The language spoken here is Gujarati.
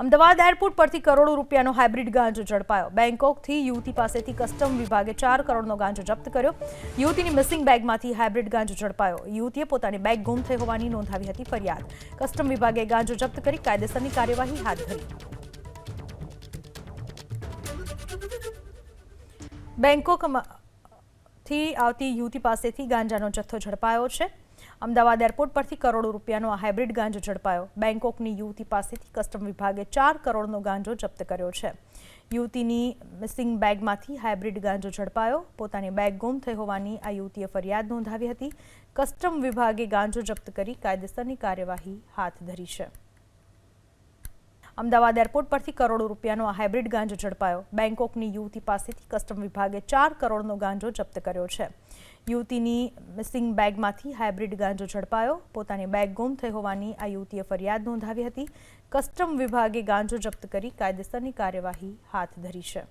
અમદાવાદ એરપોર્ટ પરથી કરોડો રૂપિયાનો હાઇબ્રિડ ગાંજો ઝડપાયો. બેંકોકથી યુવતી પાસેથી કસ્ટમ વિભાગે ચાર કરોડનો ગાંજો જપ્ત કર્યો. યુવતીની મિસિંગ બેગમાંથી હાઇબ્રિડ ગાંજો ઝડપાયો. યુવતીએ પોતાની બેગ ગુમ થઈ હોવાની નોંધાવી હતી ફરિયાદ. કસ્ટમ વિભાગે ગાંજો જપ્ત કરી કાયદેસરની કાર્યવાહી હાથ ધરી. બેંકોકમાંથી આવતી યુવતી પાસેથી ગાંજાનો જથ્થો ઝડપાયો છે. અમદાવાદ એરપોર્ટ પરથી કરોડો રૂપિયાનો આ હાઇબ્રિડ ગાંજો ઝડપાયો. બેંકોકની યુવતી પાસેથી કસ્ટમ વિભાગે ચાર કરોડનો ગાંજો જપ્ત કર્યો છે. યુવતીની મિસિંગ બેગમાંથી હાઇબ્રિડ ગાંજો ઝડપાયો. પોતાની બેગ ગુમ થઈ હોવાની આ યુવતીએ ફરિયાદ નોંધાવી હતી. કસ્ટમ વિભાગે ગાંજો જપ્ત કરી કાયદેસરની કાર્યવાહી હાથ ધરી છે. અમદાવાદ એરપોર્ટ પરથી કરોડો રૂપિયાનો આ હાઇબ્રિડ ગાંજો ઝડપાયો. બેંકોકની યુવતી પાસેથી કસ્ટમ વિભાગે ચાર કરોડનો ગાંજો જપ્ત કર્યો છે. યુવતીની મિસિંગ બેગમાંથી હાઇબ્રિડ ગાંજો ઝડપાયો. પોતાની બેગ ગુમ થઈ હોવાની આ યુવતીએ ફરિયાદ નોંધાવી હતી. કસ્ટમ વિભાગે ગાંજો જપ્ત કરી કાયદેસરની કાર્યવાહી હાથ ધરી છે.